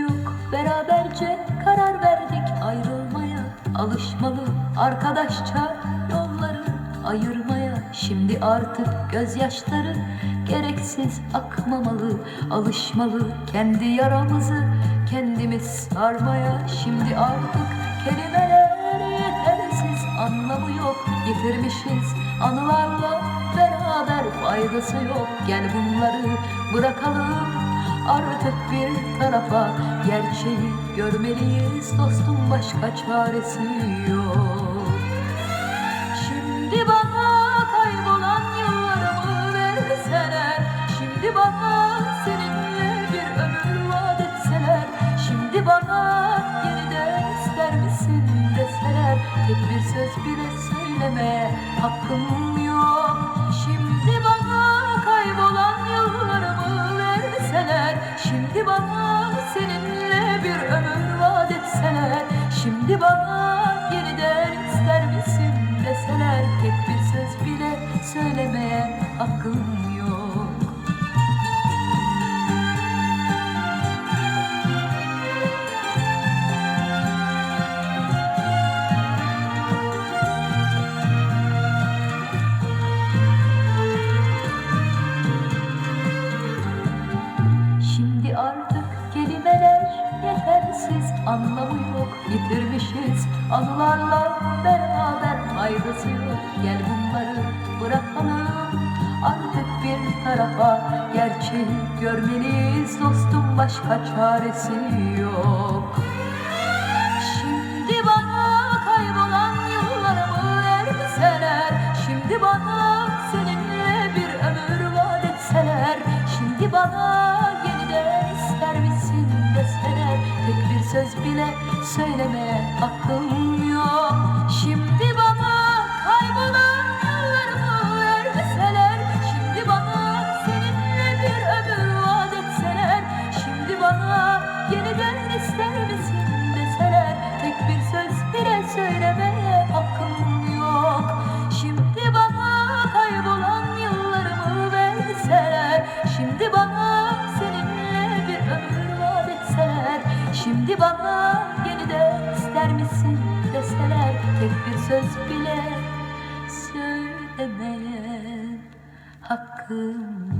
yok. Beraberce karar verdik ayrılmaya. Alışmalı arkadaşça yolları ayırmaya. Şimdi artık gözyaşları gereksiz akmamalı. Alışmalı kendi yaramızı kendimiz sarmaya. Şimdi artık kelimeler yetersiz anlamı yok. Yitirmişiz anılarla beraber faydası yok. Gel bunları bırakalım artık bir tarafa Gerçeği görmeliyiz. Dostum başka çaresi yok. Şimdi bana kaybolan yıllarımı verseler Şimdi bana seninle bir ömür vaat etseler Şimdi bana yeniden ister misin deseler Tek bir söz bile söylemeye hakkım yok Şimdi bana seninle bir ömür vaat etseler Şimdi bana yeniden ister misin deseler Tek bir söz bile söylemeye hakkım yok anlamı yok Yitirmişiz anılarla beraber faydası yok. Gel bunları bırakalım artık bir tarafa Gerçeği görmeliyiz. Dostum başka çaresi yok. Şimdi bana kaybolan yıllarımı verseler Şimdi bana seninle bir ömür vaat etseler Şimdi bana söz bile söylemeye hakkım yok. Şimdi Şimdi bana yeniden ister misin deseler Tek bir söz bile söylemeye hakkım